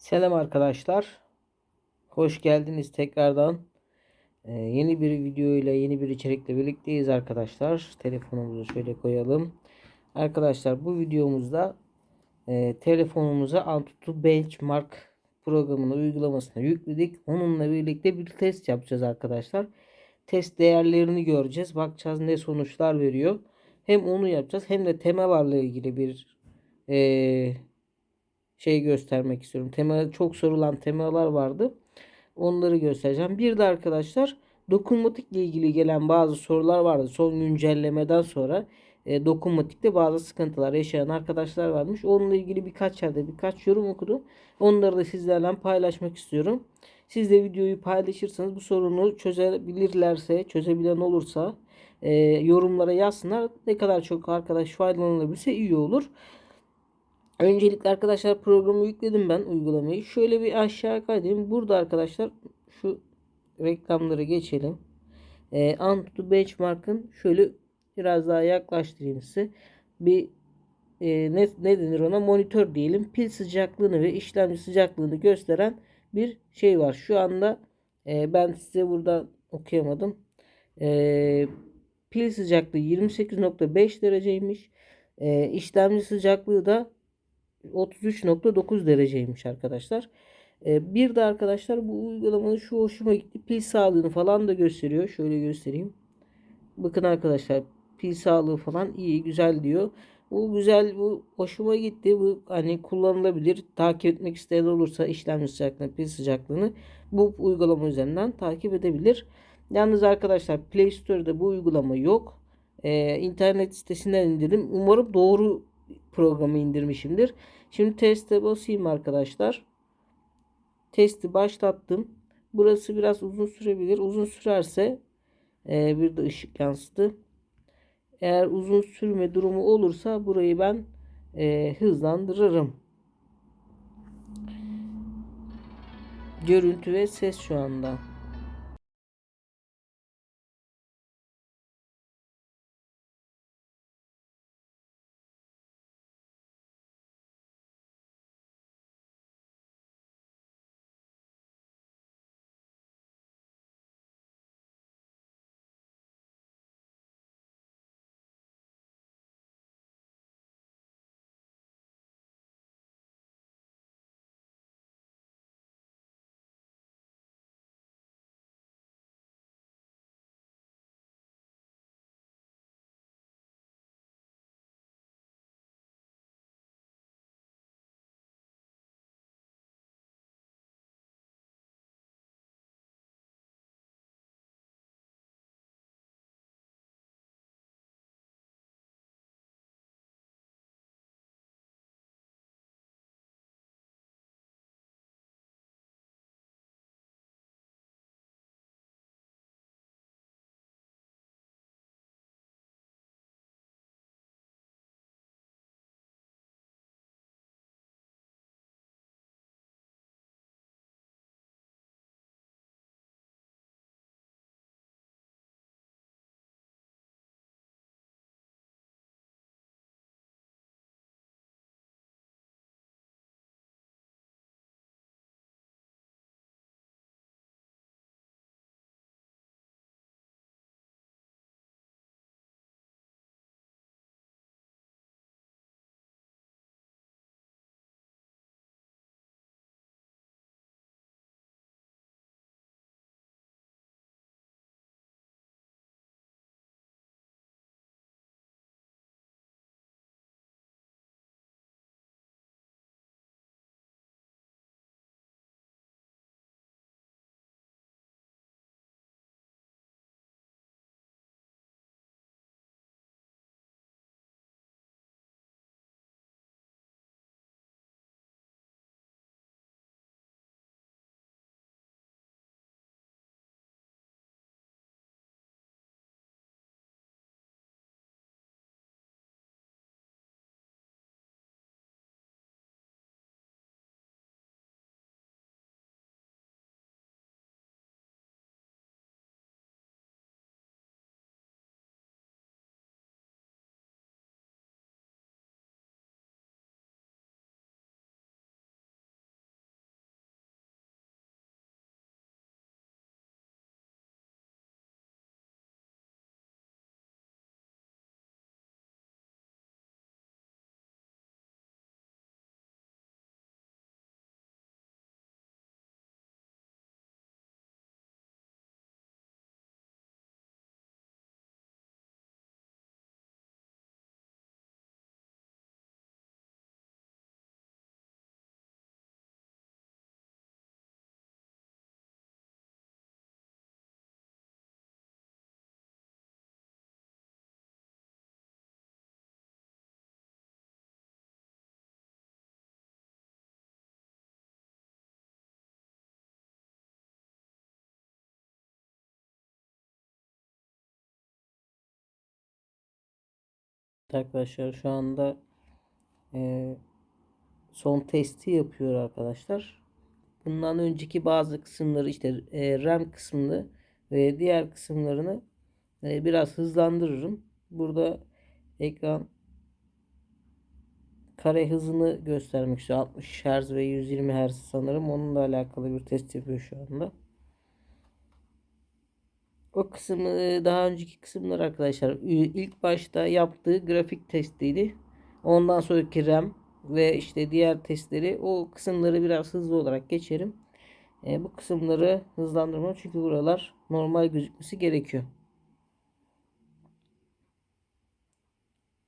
Selam arkadaşlar. Hoş geldiniz tekrardan. Ee, yeni bir video ile yeni bir içerikle birlikteyiz arkadaşlar. Telefonumuzu şöyle koyalım. Arkadaşlar bu videomuzda e, telefonumuza Antutu Benchmark programını uygulamasına yükledik. Onunla birlikte bir test yapacağız arkadaşlar. Test değerlerini göreceğiz. Bakacağız ne sonuçlar veriyor. Hem onu yapacağız hem de temalarla ilgili bir e, şey göstermek istiyorum. Tema çok sorulan temalar vardı. Onları göstereceğim. Bir de arkadaşlar dokunmatikle ilgili gelen bazı sorular vardı. Son güncellemeden sonra e, dokunmatikte bazı sıkıntılar yaşayan arkadaşlar varmış. Onunla ilgili birkaç yerde birkaç yorum okudum. Onları da sizlerle paylaşmak istiyorum. Siz de videoyu paylaşırsanız bu sorunu çözebilirlerse, çözebilen olursa e, yorumlara yazsınlar. Ne kadar çok arkadaş faydalanabilirse iyi olur. Öncelikle arkadaşlar programı yükledim ben uygulamayı. Şöyle bir aşağı kaydedeyim. Burada arkadaşlar şu reklamları geçelim. Ee, Antutu Benchmark'ın şöyle biraz daha yaklaştırayım size. Bir e, ne, ne denir ona monitör diyelim. Pil sıcaklığını ve işlemci sıcaklığını gösteren bir şey var. Şu anda e, ben size burada okuyamadım. E, pil sıcaklığı 28.5 dereceymiş. E, işlemci sıcaklığı da 33.9 dereceymiş arkadaşlar. Ee, bir de arkadaşlar bu uygulamanın şu hoşuma gitti. Pil sağlığını falan da gösteriyor. Şöyle göstereyim. Bakın arkadaşlar pil sağlığı falan iyi güzel diyor. Bu güzel bu hoşuma gitti. Bu hani kullanılabilir. Takip etmek isteyen olursa işlemci sıcaklığını, pil sıcaklığını bu uygulama üzerinden takip edebilir. Yalnız arkadaşlar Play Store'da bu uygulama yok. Ee, internet sitesinden indirdim. Umarım doğru programı indirmişimdir. Şimdi teste basayım arkadaşlar. Testi başlattım. Burası biraz uzun sürebilir. Uzun sürerse e, bir de ışık yansıdı. Eğer uzun sürme durumu olursa burayı ben e, hızlandırırım. Görüntü ve ses şu anda. Arkadaşlar şu anda e, son testi yapıyor arkadaşlar. Bundan önceki bazı kısımları işte e, RAM kısmını ve diğer kısımlarını e, biraz hızlandırırım. Burada ekran kare hızını göstermek istiyor. 60 Hz ve 120 Hz sanırım. Onunla alakalı bir test yapıyor şu anda. O kısmı daha önceki kısımlar arkadaşlar ilk başta yaptığı grafik testiydi. Ondan sonraki RAM ve işte diğer testleri o kısımları biraz hızlı olarak geçerim. E, bu kısımları hızlandırmam çünkü buralar normal gözükmesi gerekiyor.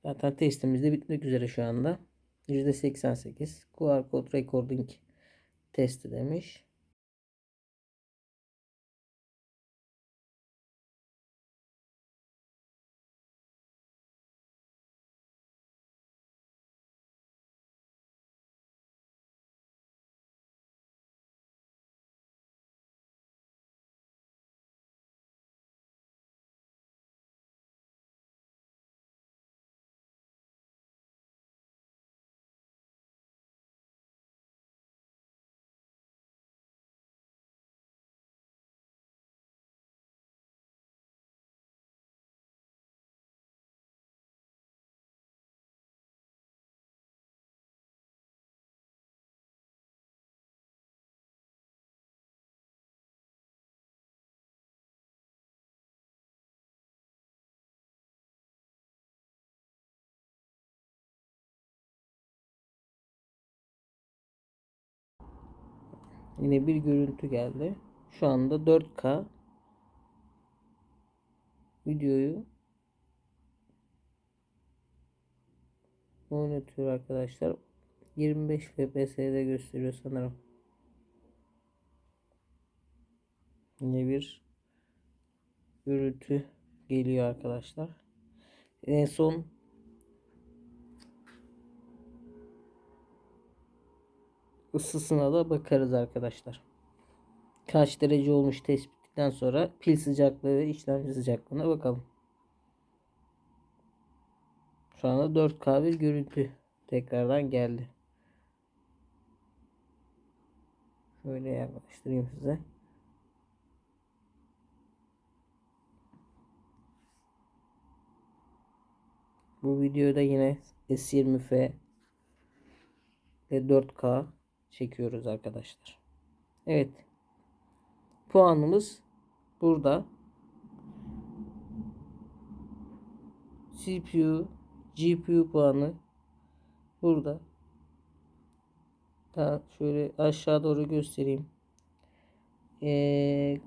Zaten testimiz de bitmek üzere şu anda. %88 QR Code Recording testi demiş. Yine bir görüntü geldi. Şu anda 4K videoyu oynatıyor arkadaşlar. 25 FPS'de gösteriyor sanırım. Yine bir görüntü geliyor arkadaşlar. En son ısısına da bakarız arkadaşlar. Kaç derece olmuş tespitten sonra pil sıcaklığı ve işlemci sıcaklığına bakalım. Şu anda 4K bir görüntü tekrardan geldi. Şöyle yaklaştırayım size. Bu videoda yine S20F ve 4K çekiyoruz arkadaşlar. Evet. Puanımız burada. CPU, GPU puanı burada. Daha şöyle aşağı doğru göstereyim. Ee,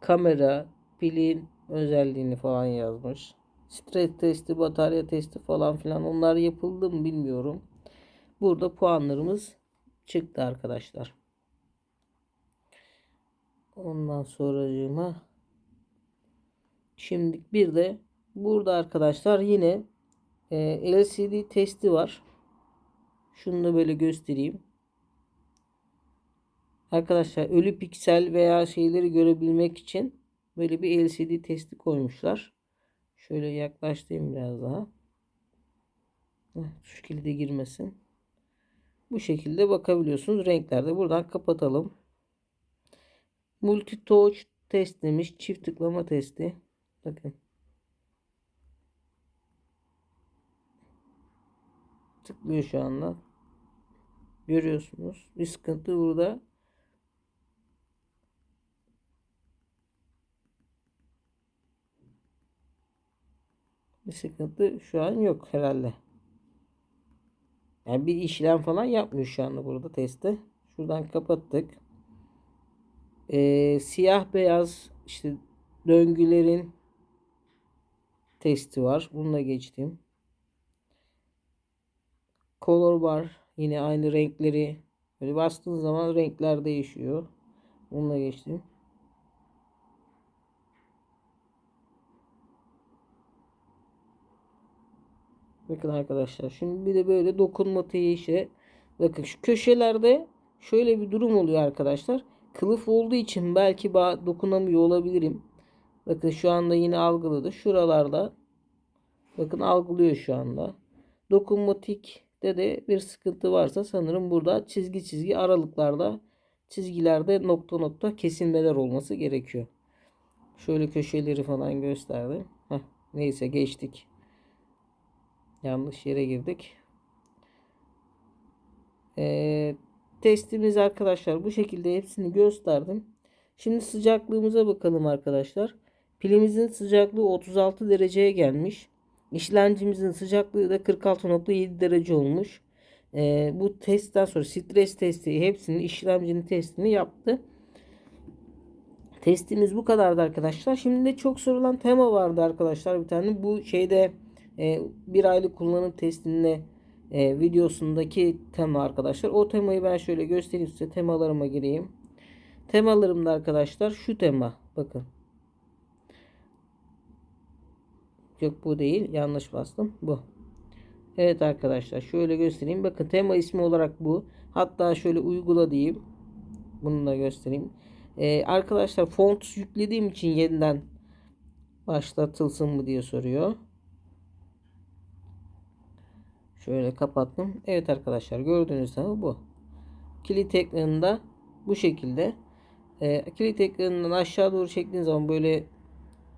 kamera, pilin özelliğini falan yazmış. Stres testi, batarya testi falan filan onlar yapıldı mı bilmiyorum. Burada puanlarımız çıktı arkadaşlar. Ondan sonracığıma şimdi bir de burada arkadaşlar yine e, LCD testi var. Şunu da böyle göstereyim. Arkadaşlar ölü piksel veya şeyleri görebilmek için böyle bir LCD testi koymuşlar. Şöyle yaklaştırayım biraz daha. Şu kilide girmesin. Bu şekilde bakabiliyorsunuz. Renklerde buradan kapatalım. Multi touch test demiş. Çift tıklama testi. Bakın. Tıklıyor şu anda. Görüyorsunuz. Bir sıkıntı burada. Bir sıkıntı şu an yok herhalde. Yani bir işlem falan yapmıyor şu anda burada testte. Şuradan kapattık. Ee, siyah beyaz işte döngülerin testi var. Bununla geçtim. Color bar yine aynı renkleri böyle bastığın zaman renkler değişiyor. Bununla geçtim. Bakın arkadaşlar. Şimdi bir de böyle dokunma işe. Bakın şu köşelerde şöyle bir durum oluyor arkadaşlar. Kılıf olduğu için belki dokunamıyor olabilirim. Bakın şu anda yine algıladı. Şuralarda Bakın algılıyor şu anda. Dokunmatikte de bir sıkıntı varsa sanırım burada çizgi çizgi aralıklarda çizgilerde nokta nokta kesilmeler olması gerekiyor. Şöyle köşeleri falan gösterdim. Heh, neyse geçtik. Yanlış yere girdik. Ee, testimiz arkadaşlar bu şekilde hepsini gösterdim. Şimdi sıcaklığımıza bakalım arkadaşlar. Pilimizin sıcaklığı 36 dereceye gelmiş. İşlemcimizin sıcaklığı da 46.7 derece olmuş. Ee, bu testten sonra stres testi hepsinin işlemcinin testini yaptı. Testimiz bu kadardı arkadaşlar. Şimdi de çok sorulan tema vardı arkadaşlar bir tane. Bu şeyde e, bir aylık kullanım testinde e, videosundaki tema arkadaşlar. O temayı ben şöyle göstereyim size. Temalarıma gireyim. Temalarımda arkadaşlar şu tema. Bakın. Yok bu değil. Yanlış bastım. Bu. Evet arkadaşlar şöyle göstereyim. Bakın tema ismi olarak bu. Hatta şöyle uygula diyeyim. Bunu da göstereyim. Ee, arkadaşlar font yüklediğim için yeniden başlatılsın mı diye soruyor. Şöyle kapattım. Evet arkadaşlar gördüğünüz gibi bu. Kilit ekranında bu şekilde. Ee, kilit ekranından aşağı doğru çektiğiniz zaman böyle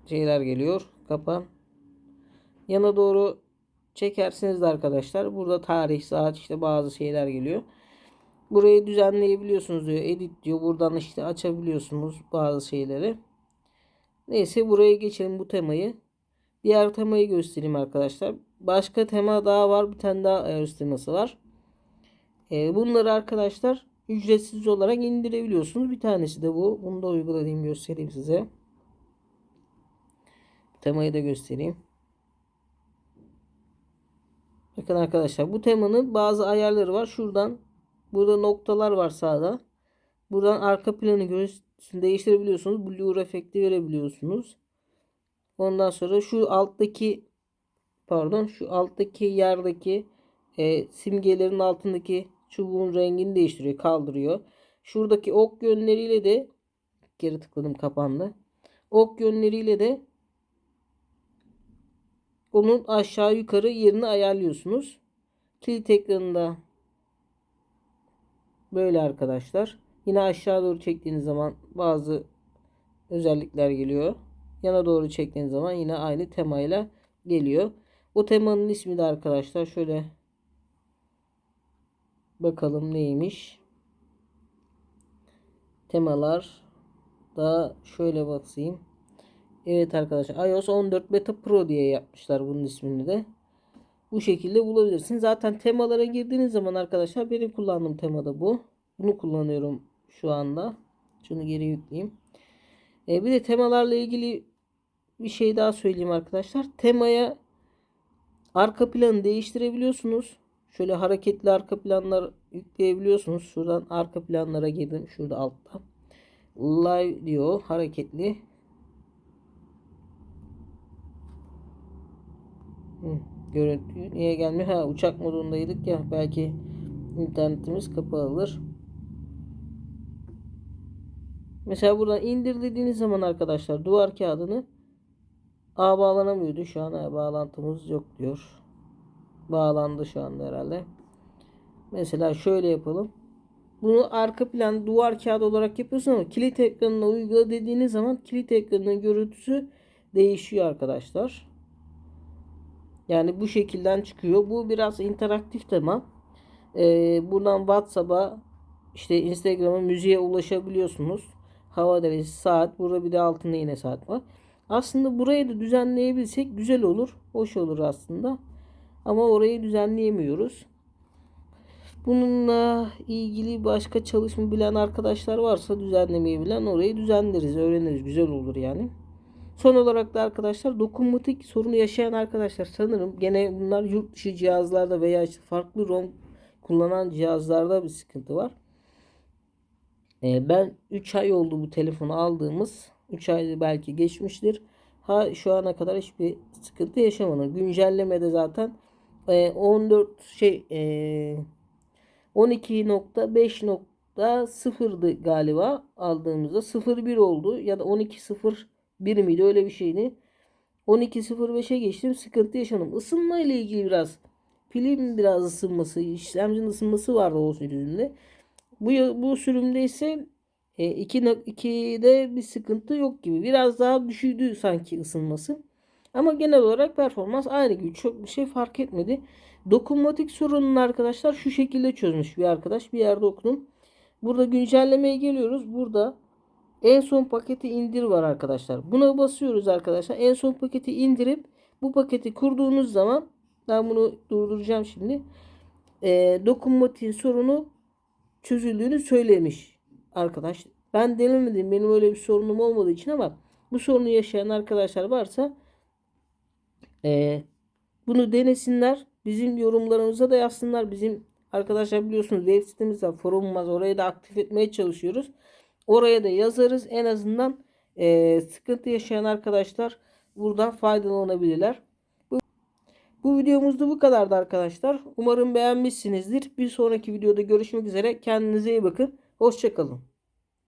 şeyler geliyor. Kapan. Yana doğru çekersiniz de arkadaşlar. Burada tarih, saat işte bazı şeyler geliyor. Burayı düzenleyebiliyorsunuz diyor. Edit diyor. Buradan işte açabiliyorsunuz bazı şeyleri. Neyse buraya geçelim bu temayı. Diğer temayı göstereyim arkadaşlar. Başka tema daha var. Bir tane daha iOS teması var. Ee, bunları arkadaşlar ücretsiz olarak indirebiliyorsunuz. Bir tanesi de bu. Bunu da uyguladığım göstereyim size. Temayı da göstereyim. Bakın arkadaşlar bu temanın bazı ayarları var. Şuradan burada noktalar var sağda. Buradan arka planı değiştirebiliyorsunuz. Blur efekti verebiliyorsunuz. Ondan sonra şu alttaki pardon şu alttaki yerdeki e, simgelerin altındaki çubuğun rengini değiştiriyor. Kaldırıyor. Şuradaki ok yönleriyle de geri tıkladım kapandı. Ok yönleriyle de onun aşağı yukarı yerini ayarlıyorsunuz. Kilit ekranında böyle arkadaşlar. Yine aşağı doğru çektiğiniz zaman bazı özellikler geliyor. Yana doğru çektiğiniz zaman yine aynı temayla geliyor. Bu temanın ismi de arkadaşlar şöyle bakalım neymiş. Temalar da şöyle basayım. Evet arkadaşlar iOS 14 Beta Pro diye yapmışlar bunun ismini de. Bu şekilde bulabilirsiniz. Zaten temalara girdiğiniz zaman arkadaşlar benim kullandığım tema da bu. Bunu kullanıyorum şu anda. Şunu geri yükleyeyim. E, bir de temalarla ilgili bir şey daha söyleyeyim arkadaşlar. Temaya arka planı değiştirebiliyorsunuz. Şöyle hareketli arka planlar yükleyebiliyorsunuz. Şuradan arka planlara girdim. Şurada altta. Live diyor. Hareketli. Görüntü niye gelmiyor? Ha uçak modundaydık ya. Belki internetimiz kapalıdır. Mesela buradan indir dediğiniz zaman arkadaşlar duvar kağıdını A bağlanamıyordu. Şu an A bağlantımız yok diyor. Bağlandı şu anda herhalde. Mesela şöyle yapalım. Bunu arka plan duvar kağıdı olarak yapıyorsun ama kilit ekranına uygula dediğiniz zaman kilit ekranının görüntüsü değişiyor arkadaşlar. Yani bu şekilden çıkıyor. Bu biraz interaktif tema. Ee, buradan WhatsApp'a işte Instagram'a müziğe ulaşabiliyorsunuz. Hava derecesi, saat. Burada bir de altında yine saat var. Aslında burayı da düzenleyebilsek güzel olur. Hoş olur aslında. Ama orayı düzenleyemiyoruz. Bununla ilgili başka çalışma bilen arkadaşlar varsa düzenlemeyi bilen orayı düzenleriz, öğreniriz. Güzel olur yani. Son olarak da arkadaşlar dokunmatik sorunu yaşayan arkadaşlar sanırım gene bunlar yurt dışı cihazlarda veya işte farklı ROM kullanan cihazlarda bir sıkıntı var. Ee, ben 3 ay oldu bu telefonu aldığımız. 3 ay belki geçmiştir. Ha şu ana kadar hiçbir sıkıntı yaşamadım. Güncellemede zaten e, 14 şey e, 12.5.0'dı galiba aldığımızda 01 oldu ya da 12.0 1 miydi öyle bir şeydi. 12.05'e geçtim. Sıkıntı yaşadım. Isınma ile ilgili biraz pilin biraz ısınması, işlemcinin ısınması vardı o sürümde. Bu bu sürümde ise 2 e, 2'de bir sıkıntı yok gibi. Biraz daha düşürdü sanki ısınması. Ama genel olarak performans aynı gibi. Çok bir şey fark etmedi. Dokunmatik sorununu arkadaşlar şu şekilde çözmüş bir arkadaş. Bir yerde okudum. Burada güncellemeye geliyoruz. Burada en son paketi indir var arkadaşlar. Buna basıyoruz arkadaşlar. En son paketi indirip bu paketi kurduğunuz zaman ben bunu durduracağım şimdi. E, dokunmatiğin sorunu çözüldüğünü söylemiş arkadaş. Ben denemedim. Benim öyle bir sorunum olmadığı için ama bu sorunu yaşayan arkadaşlar varsa e, bunu denesinler. Bizim yorumlarımıza da yazsınlar. Bizim arkadaşlar biliyorsunuz web sitemiz var. Forumumuz Orayı da aktif etmeye çalışıyoruz. Oraya da yazarız. En azından e, sıkıntı yaşayan arkadaşlar buradan faydalanabilirler. Bu, bu videomuzda bu kadardı arkadaşlar. Umarım beğenmişsinizdir. Bir sonraki videoda görüşmek üzere. Kendinize iyi bakın. Hoşçakalın.